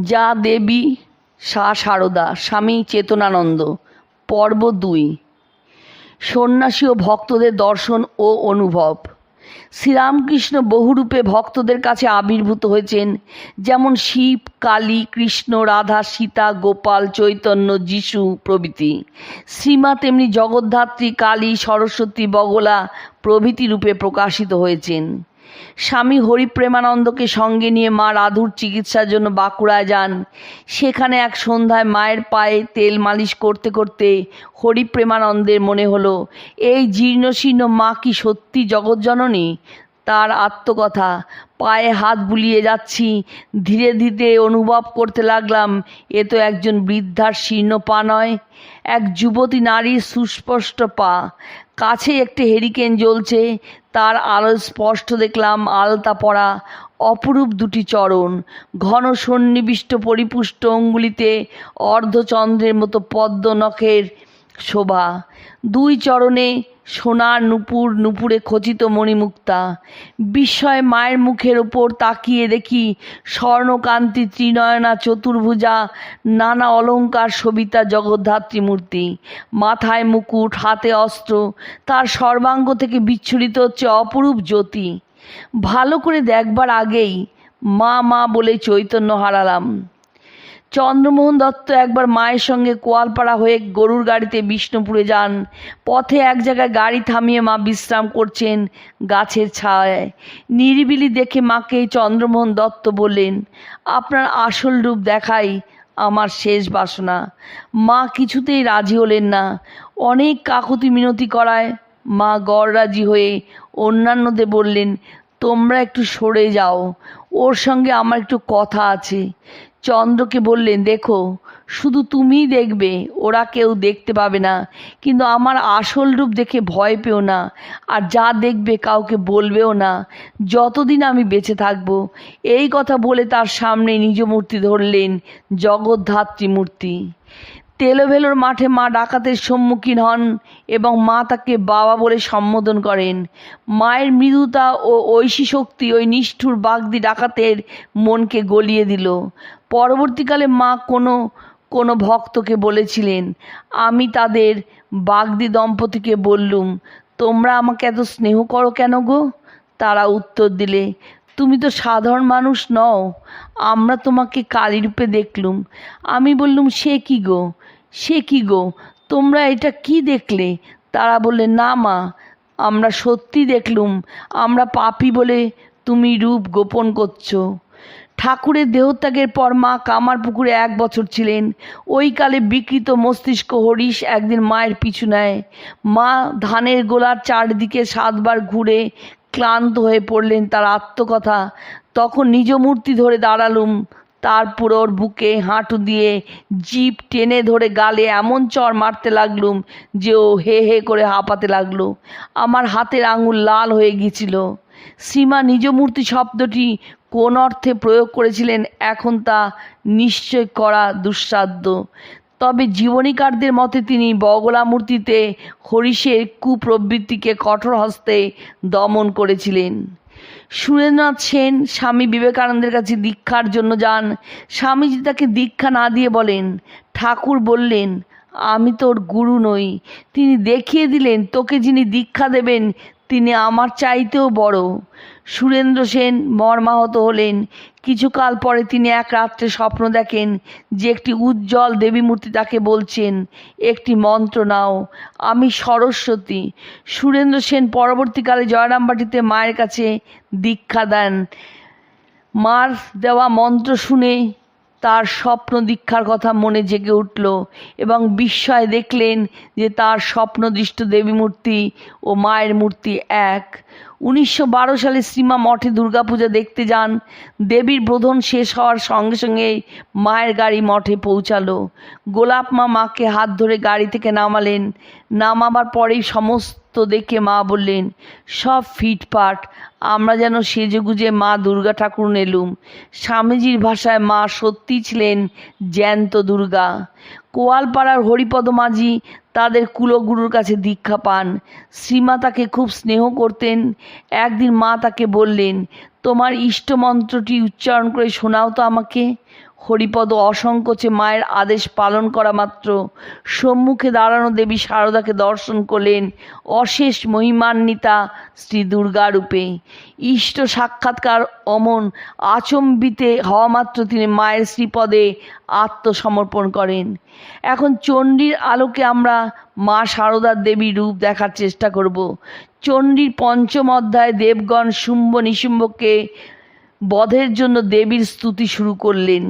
যা দেবী সা সারদা, স্বামী চেতনানন্দ। পর্ব দুই। সন্ন্যাসী ও ভক্তদের দর্শন ও অনুভব। শ্রীরামকৃষ্ণ বহুরূপে ভক্তদের কাছে আবির্ভূত হয়েছেন, যেমন শিব, কালী, কৃষ্ণ, রাধা, সীতা, গোপাল, চৈতন্য, যিশু প্রভৃতি। শ্রীমা তেমনি জগদ্ধাত্রী, কালী, সরস্বতী, বগলা প্রভৃতি রূপে প্রকাশিত হয়েছেন। স্বামী হরিপ্রেমানন্দকে সঙ্গে নিয়ে মা রাধুর চিকিৎসার জন্য বাঁকুড়ায় যান। সেখানে এক সন্ধ্যায় মায়ের পায়ে তেল মালিশ করতে করতে হরিপ্রেমানন্দের মনে হলো, এই জীর্ণশীর্ণ মা কি সত্যি জগৎজননী? তার আত্মকথা। পায়ে হাত বুলিয়ে যাচ্ছি। ধীরে ধীরে অনুভব করতে লাগলাম, এ তো একজন বৃদ্ধার শীর্ণ পা নয়, এক যুবতী নারীর সুস্পষ্ট পা। কাছে একটি হেরিকেন জ্বলছে, তার আলো স্পষ্ট দেখলাম, আলতা পড়া অপরূপ দুটি চরণ, ঘন সন্নিবিষ্ট পরিপুষ্ট অঙ্গুলিতে অর্ধচন্দ্রের মতো পদ্ম নখের শোভা, দুই চরণে সোনার নুপুর, নুপুরে খচিত মণিমুক্তা। বিস্ময় মায়ের মুখের ওপর তাকিয়ে দেখি স্বর্ণকান্তি ত্রিনয়না চতুর্ভুজা, নানা অলঙ্কার সবিতা জগদ্ধাত্রী মূর্তি। মাথায় মুকুট, হাতে অস্ত্র, তার সর্বাঙ্গ থেকে বিচ্ছুরিত হচ্ছে অপরূপ জ্যোতি। ভালো করে দেখবার আগেই মা মা বলে চৈতন্য হারালাম। চন্দ্রমোহন দত্ত একবার মায়ের সঙ্গে কোয়ালপাড়া হয়ে গরুর গাড়িতে বিষ্ণুপুরে যান। পথে এক জায়গায় গাড়ি থামিয়ে মা বিশ্রাম করছেন গাছের ছায়ায়। নিরিবিলি দেখে মাকে চন্দ্রমোহন দত্ত বললেন, আপনার আসল রূপ দেখাই আমার শেষ বাসনা। মা কিছুতেই রাজি হলেন না। অনেক কাকুতি মিনতি করায় মা গড়রাজি হয়ে অন্যান্যদের বললেন তোমরা একটু সরে যাও। ওর সঙ্গে আমার একটু কথা আছে। চন্দ্রকে বললেন, দেখো, শুধু তুমিই দেখবে, ওরা কেউ দেখতে পাবে না। কিন্তু আমার আসল রূপ দেখে ভয় পেও না, আর যা দেখবে কাউকে বলবেও না। যতদিন আমি বেঁচে থাকব। এই কথা বলে তার সামনে নিজ মূর্তি ধরলেন জগদ্ধাত্রী মূর্তি। তেলোভেলোর মাঠে মা ডাকাতের সম্মুখীন হন এবং মা তাকে বাবা বলে সম্বোধন করেন। মায়ের মৃদুতা ও ঐশী শক্তি ওই নিষ্ঠুর বাগদি ডাকাতের মনকে গলিয়ে দিল। পরবর্তীকালে মা কোনো কোনো ভক্তকে বলেছিলেন, আমি তাদের বাগদি দম্পতিকে বললুম, তোমরা আমাকে এত স্নেহ করো কেন গো? তারা উত্তর দিলে তুমি তো সাধারণ মানুষ নও। আমরা তোমাকে কালী রূপে দেখলুম। আমি বললুম, সে কি গো? সে কি গো? তোমরা এটা কি দেখলে? তারা বললে, না মা, আমরা সত্যি দেখলুম। আমরা পাপি বলে তুমি রূপ গোপন করছ। ঠাকুরের দেহত্যাগের পর মা কামার পুকুরে এক বছর ছিলেন। ওই কালে বিকৃত মস্তিষ্ক হরিশ একদিন মায়ের পিছু নেয়। মা ধানের গোলার চারদিকে সাতবার ঘুরে ক্লান্ত হয়ে পড়লেন তার আত্মকথা। তখন নিজ মূর্তি ধরে দাঁড়ালুম। তারপর ওর বুকে হাঁটু দিয়ে জিপ টেনে ধরে গালে এমন চর মারতে লাগলুম যে ও হে হে করে হাঁপাতে লাগল। আমার হাতের আঙুল লাল হয়ে গিয়েছিল। সীমা নিজ মূর্তি শব্দটি কোন অর্থে প্রয়োগ করেছিলেন এখন তা নিশ্চয় করা দুঃসাধ্য। তবে জীবনীকারদের মতে তিনি বগলা মূর্তিতে হরিষের কুপ্রবৃত্তিকে কঠোর হস্তে দমন করেছিলেন। সুরেন্দ্রনাথ সেন স্বামী বিবেকানন্দের কাছে দীক্ষার জন্য যান। স্বামীজি তাকে দীক্ষা না দিয়ে বলেন, ঠাকুর বললেন, আমি তোর গুরু নই। তিনি দেখিয়ে দিলেন, তোকে যিনি দীক্ষা দেবেন, তিনি আমার চাইতেও বড়। সুরেন্দ্র সেন মর্মাহত হলেন। কিছুকাল পরে তিনি এক রাত্রে স্বপ্ন দেখেন যে একটি উজ্জ্বল দেবী মূর্তি তাকে বলছেন, একটি মন্ত্র নাও, আমি সরস্বতী। সুরেন্দ্র সেন পরবর্তীকালে জয়রামবাটিতে মায়ের কাছে দীক্ষা দেন। মার দেওয়া মন্ত্র শুনে তার স্বপ্ন দীক্ষার কথা মনে জেগে উঠল এবং বিস্ময় দেখলেন যে তার স্বপ্নদৃষ্ট দেবী মূর্তি ও মায়ের মূর্তি এক। উনিশশো বারো সালে শ্রীমা মঠে দুর্গাপূজা দেখতে যান। দেবীর বোধন শেষ হওয়ার সঙ্গে সঙ্গে মায়ের গাড়ি মঠে পৌঁছালো। গোলাপ মা মাকে হাত ধরে গাড়ি থেকে নামালেন। নামাবার পরেই সমস্ত দেখে মা বললেন, সব ফিটফাট, আমরা যেন সেজেগুজে মা দুর্গা ঠাকুর নেলুম স্বামীজির ভাষায় মা সত্যি ছিলেন জ্যান্ত দুর্গা। কোয়ালপাড়ার হরিপদ মাঝি তাদের কুলগুরুর কাছে দীক্ষা পান। শ্রীমা তাকে খুব স্নেহ করতেন। একদিন মা তাকে বললেন, তোমার ইষ্টমন্ত্রটি উচ্চারণ করে শোনাও তো আমাকে। হরিপদ অসংকোচে মায়ের আদেশ পালন করা মাত্র। সম্মুখে দাঁড়ানো দেবী শারদাকে দর্শন করলেন অশেষ মহিমান্বিতা শ্রী দুর্গা রূপে। ইষ্ট সাক্ষাৎকার অমন আচম্বিতে হওয়া মাত্র তিনি মায়ের শ্রীপদে আত্মসমর্পণ করেন। এখন চণ্ডীর আলোকে আমরা মা শারদার দেবীর রূপ দেখার চেষ্টা করব। চণ্ডীর পঞ্চম অধ্যায় দেবগণ শুম্ভ নিশুম্ভকে বধের জন্য দেবীর স্তুতি শুরু করলেন।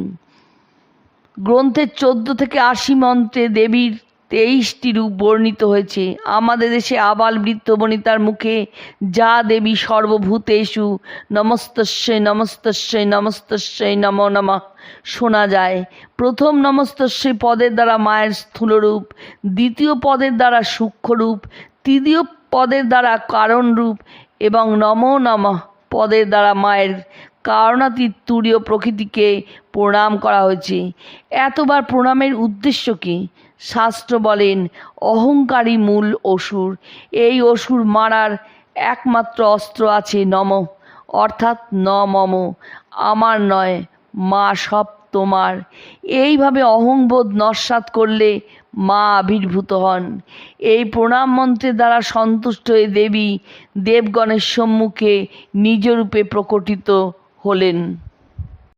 গ্রন্থের চোদ্দ থেকে আশি মন্ত্রে দেবীর তেইশটি রূপ বর্ণিত হয়েছে। আমাদের দেশে আবাল বৃত্ত বনিতার মুখে যা দেবী সর্বভূতেষু, নমস্তস্যৈ নমস্তস্যৈ নমস্তস্যৈ, নম নমঃ শোনা যায়। প্রথম নমস্তস্যৈ পদের দ্বারা মায়ের স্থূলরূপ, দ্বিতীয় পদের দ্বারা সূক্ষ্মরূপ, তৃতীয় পদের দ্বারা কারণরূপ এবং নমো নমঃ পদের দ্বারা মায়ের কারণাতীত তুরীয় প্রকৃতিকে প্রণাম করা হয়েছে। এতবার প্রণামের উদ্দেশ্য কি? শাস্ত্র বলেন অহংকারী মূল অসুর। এই অসুর মারার একমাত্র অস্ত্র আছে নম, অর্থাৎ ন মম আমার নয়, মা সব তোমার। এইভাবে অহংবোধ নস্বাত করলে মা আবির্ভূত হন। এই প্রণাম মন্ত্রের দ্বারা সন্তুষ্ট হয়ে দেবী দেবগণের সম্মুখে নিজরূপে প্রকটিত হলেন